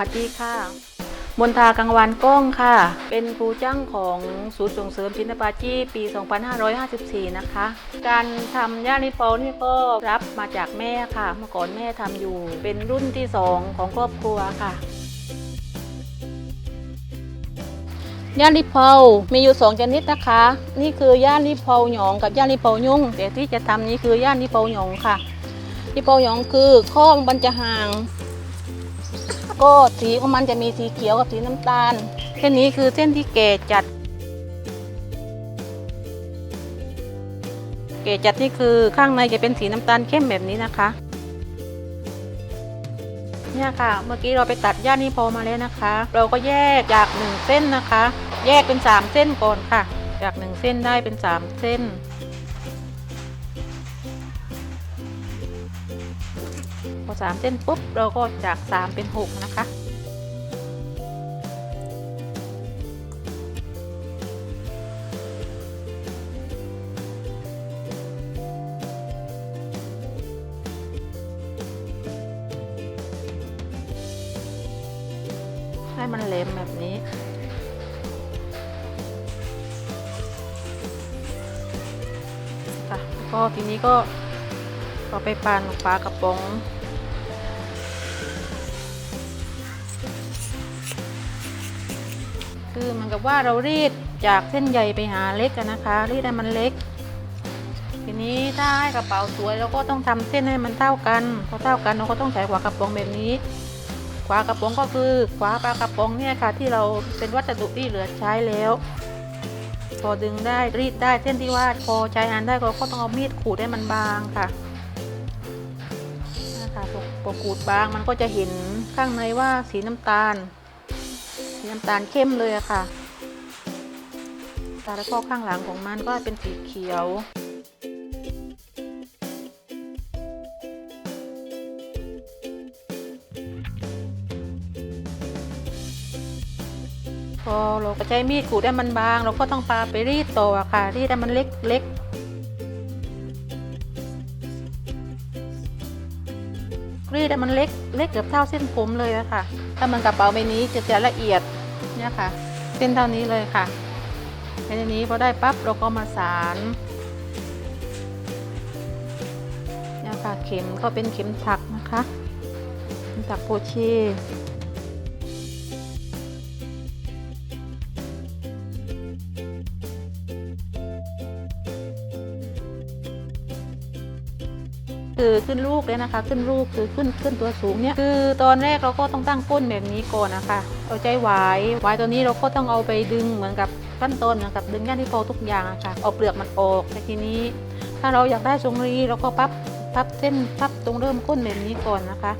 สวัสดีค่ะ มนทากังวานก้องค่ะ เป็นครูจ้างของศูนย์ส่งเสริมศิลปาชีพปี 2554 นะคะ การทำย่านิเปานี่ก็รับมาจากแม่ค่ะ เมื่อก่อนแม่ทำอยู่ เป็นรุ่นที่2ของครอบครัวค่ะย่านิเปามีอยู่ 2 ชนิดนะคะ นี่คือย่านิเปาหยองกับย่านิเปายุ่งแต่ที่จะทำนี้คือย่านิเปาหยองค่ะลิเปาหยองคือข้อมันจะห่าง ก็สีของมันจะมีสีเขียวกับสีน้ำตาล เส้นนี้คือเส้นที่เกจัด เกจัดนี่คือข้างในจะเป็นสีน้ำตาลเข้มแบบนี้นะคะเนี่ยค่ะ เมื่อกี้เราไปตัดย่านนี้พอมาแล้วนะคะ เราก็แยกจากหนึ่งเส้นนะคะ แยกเป็นสามเส้นก่อนค่ะ จากหนึ่งเส้นได้เป็นสามเส้น พอสามเส้นปุ๊บเราก็จากสามเป็นหกนะคะ ให้มันเล็มแบบนี้ค่ะแล้วก็ทีนี้ก็เอาไปปั่นปลากระป๋อง คือเหมันกับว่าเรารีดจากเส้นใหญ่ไปหาเล็กนะคะ รีดให้มันเล็ก ทีนี้ถ้าให้กระเป๋าสวยเราก็ต้องทำเส้นให้มันเท่ากันพอเท่ากันเราก็ต้องใช้หัวกระป๋องแบบนี้ขวากระป๋องก็คือขวาปลากระป๋องเนี่ยค่ะที่เราเป็นวัสดุที่เหลือใช้แล้ว พอดึงได้รีดได้เส้นที่ว่าพอใช้งานได้ก็ก็ต้องเอามีดขูดให้มันบางค่ะนะคะพอขูดบางมันก็จะเห็นข้างในว่าสีน้ำตาล น้ำตาลเข้มเลยอะค่ะตาแล้วก็ข้างหลังของมันก็เป็นสีเขียว พอเราก็ใช้มีดขูดให้มันบาง เราก็ต้องปาไปรีดต่อะค่ะ รีดให้มันเล็กเรีดมันเล็กเล็กเกือบเท่าเส้นผมเลยนะค่ะถ้ามันกระเป๋าใบนี้จะจะละเอียดเนี่ยค่ะ เส้นเท่านี้เลยค่ะในนี้พอได้ปั๊บเราก็มาสารเนี่ยค่ะเข็มก็เป็นเข็มถักนะคะเข็มถักโพเช่ คือขึ้นลูกเลยนะคะ ขึ้นลูกคือขึ้นขึ้นตัวสูงเนี่ยคือตอนแรกเราก็ต้องตั้งก้นแบบนี้ก่อนนะคะเอาใจหวายหวายตัวนี้เราก็ต้องเอาไปดึงเหมือนกับขั้นตอนเหมือนกับดึงย่านที่โฟทุกอย่างะค่ะเอาเปลือกมันออกแต่ทีนี้ ถ้าเราอยากได้ทรงรีเราก็พับพับเส้นพับตรงเริ่มก้นแบบนี้ก่อนนะคะ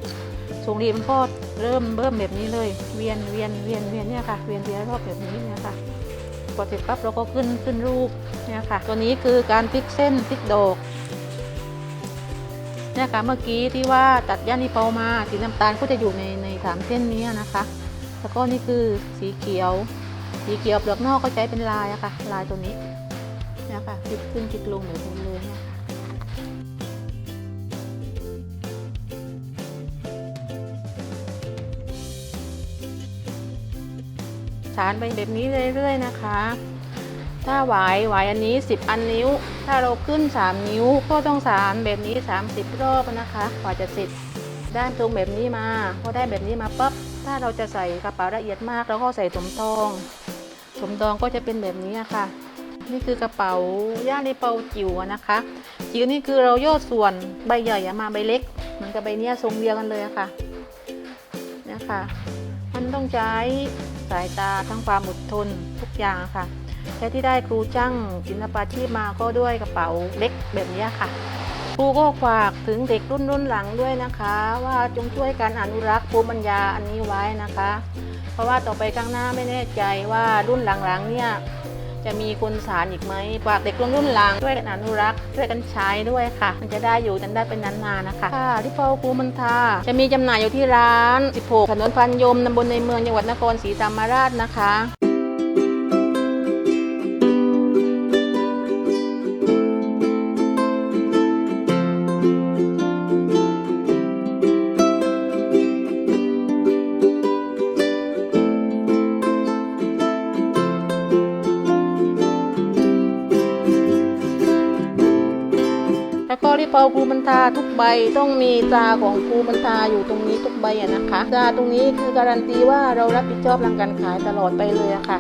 ทรงรีมันก็เริ่มเริ่มแบบนี้เลย เวียนเวียนเวียนเวียนเนี่ยค่ะเวียนเวียนรอบแบบนี้เนี่ยค่ะพอเสร็จปั๊บเราก็ขึ้นขึ้นรูปเนี่ยค่ะ ตัวนี้คือการพลิกเส้นพลิกดอก เนี่ยค่ะเมื่อกี้ที่ว่าตัดย่านิเปามาสีน้ำตาลก็จะอยู่ในในสามเส้นนี้นะคะ แล้วก็นี่คือสีเขียว สีเขียวเปลือกนอกก็ใช้เป็นลายอะค่ะ ลายตัวนี้เนี่ยค่ะติดขึ้นติดลงเหมือนกันเลยเนี่ยสารไปแบบนี้เรื่อยๆนะคะ ถ้าหวายหวายอันนี้ 10 อันนิ้ว ถ้าเราขึ้น 3 นิ้วก็ต้องสารแบบนี้ 30 รอบนะคะกว่าจะเสร็จได้ตรงแบบนี้มาพอได้แบบนี้มาปั๊บถ้าเราจะใส่กระเป๋าละเอียดมากเราก็ใส่สมทองสมทองก็จะเป็นแบบนี้ค่ะ นี่คือกระเป๋าย่าในเปาจิ๋วนะคะจิ๋วนี่คือเราย่อส่วนใบใหญ่มาใบเล็กเหมือนกับใบเนี้ยทรงเดียวกันเลยค่ะเนี่ยค่ะมันต้องใช้สายตาทั้งความอดทนทุกอย่างค่ะ และที่ได้ครูจ้างศิลปาชีพมาก็ด้วยกระเป๋าเล็กแบบนี้ค่ะ ครูก็ฝากถึงเด็กรุ่นรุ่นหลังด้วยนะคะ ว่าจงช่วยกันอนุรักษ์ภูมิปัญญาอันนี้ไว้นะคะ เพราะว่าต่อไปข้างหน้าไม่แน่ใจว่ารุ่นหลังๆเนี่ยจะมีคนสารอีกไหมฝากเด็กรุ่นรุ่นหลังช่วยกันอนุรักษ์ช่วยกันใช้ด้วยค่ะ มันจะได้อยู่กันได้เป็นนานๆนะคะค่ะที่พอครูมันทาจะมีจำหน่ายอยู่ที่ร้าน 16 ถนนพันยมตำบลในเมืองจังหวัดนครศรีธรรมราชนะคะาครูมันทาทุกใบต้องมีตราของครูมันทาอยู่ตรงนี้ทุกใบอะนะคะตราตรงนี้คือการันตีว่าเรารับผิดชอบรังการขายตลอดไปเลยอะค่ะ